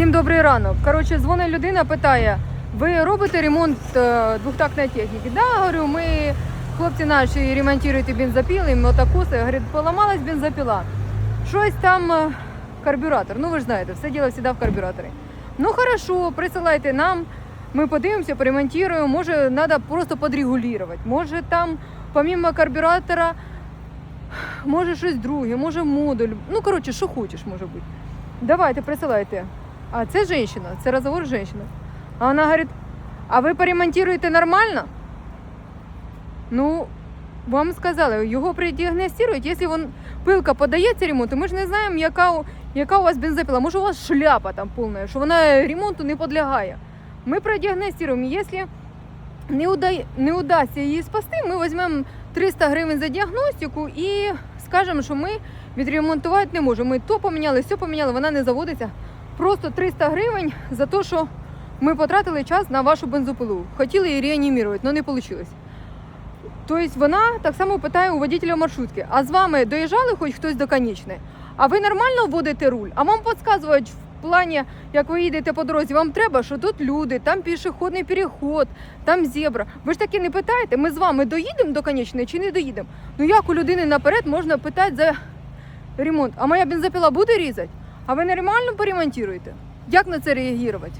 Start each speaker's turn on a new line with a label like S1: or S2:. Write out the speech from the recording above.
S1: Всім добрий ранок. Коротше, дзвонить людина, питає: ви робите ремонт е, двохтактної техніки? Да, говорю, ми хлопці наші ремонтують бензопіли, мотокоси. Говорить, поламалась бензопіла. Щось там е, карбюратор. Ну ви ж знаєте, все діло завжди в карбюраторі. Ну хорошо, присилайте нам. Ми подивимося, поремонтуємо. Може, треба просто подрегулювати. Може там, помимо карбюратора, може щось друге, може модуль. Ну, коротше, що хочеш, може бути. Давайте, присилайте. А це женщина, це розговор з женщиною. А вона говорить, а ви поремонтуєте нормально? Ну, вам сказали, його продіагностують, якщо він, пилка подається ремонту, ми ж не знаємо, яка, у- яка у вас бензопіла. Може, у вас шляпа там повна, що вона ремонту не підлягає. Ми продіагностуємо, якщо не, удай, не удасться її спасти, ми візьмемо 300 гривень за діагностику і скажемо, що ми відремонтувати не можемо. Ми то поміняли, все поміняли, вона не заводиться. Просто 300 гривень за те, що ми потратили час на вашу бензопилу. Хотіли її реанімувати, але не вийшло. Тобто вона так само питає у водителя маршрутки, а з вами доїжджали хоч хтось до конечної? А ви нормально вводите руль? А вам підказують в плані, як ви їдете по дорозі, вам треба, що тут люди, там пішохідний переход, там зебра. Ви ж таки не питаєте, ми з вами доїдемо до конечної чи не доїдемо? Ну як у людини наперед можна питати за ремонт? А моя бензопіла буде різати? А ви нормально поремонтуєте? Як на це реагувати?